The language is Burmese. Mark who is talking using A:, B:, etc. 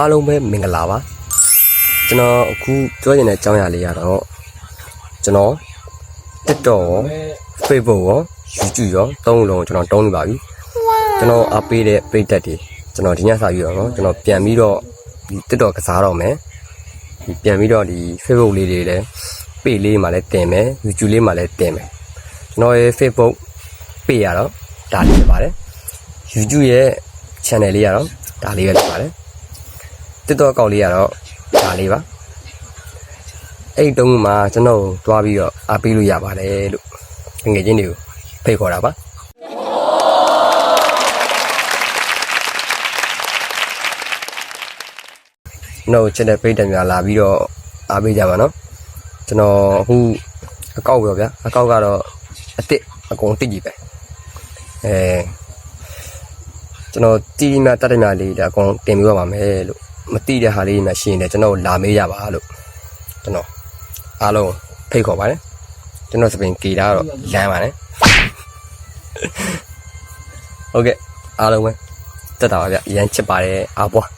A: အားလုံးပဲမင်္ဂလာပါကျွန်တော်အခုပြောချင်တဲ့အကြောင်းအရာလေးကတော့ကျွန်တော် TikTok ရော Facebook ရော YouTube ရောသုံးလုံးကျွန်တော်တုံးနေပါပြီကျွန်တော်အပေးတဲ့ပရိသတ်တွေကျွန်တော်ဒီညစာပြီးတော့နော်ကျွန်တော်ပြန်ပြီးတော့ဒီ TikTok ကစားတော့မယ်ဒီပြန်ပြီးတော့ဒီ Facebook လေးတွေလည်းပေလေးမှာလည်းတင်မယ် YouTube လေးမှာလည်းတင်မယ်ကျွန်တော်ရဲ့ Facebook ပေရတော့ဒါလေးဖြစ်ပါတယ် YouTube ရဲ့ channel လေးရတော့ဒါလေးပဲဖြစ်ပါတယ် TikTok အကောင့်လေးရတော့ဒါလေးပါအဲ့ဒီတုံးမှာကျွန်တော်တွားပြီးတော့အားပေးလို့ရပါတယ်လို့ငွေချင်းတွေကိုဖိတ်ခေါ်တာပါကျွန်တော် channel ပိတ်တယ်များလာပြီးတော့အားပေးကြပါနော်ကျွန်တော်အခုအကောက်ပြောဗျာအကောက်ကတော့အစ်စ်အကုန်တစ်ကြီးပဲအဲကျွန်တော်တီးမြတတ်တယ်များလေးဒါအကုန်တင်ပြပါမယ်လို့ မတိတဲ့ဟာလေးများရှိရင်လည်းကျွန်တော်လာမေးကြပါလို့ကျွန်တော်အားလုံးဖိတ်ခေါ်ပါတယ်ကျွန်တော်စပင်ကေတာတော့လမ်းပါတယ်ဟုတ်ကဲ့အားလုံးပဲတက်တာပါဗျရမ်းချစ်ပါတယ်အားပွား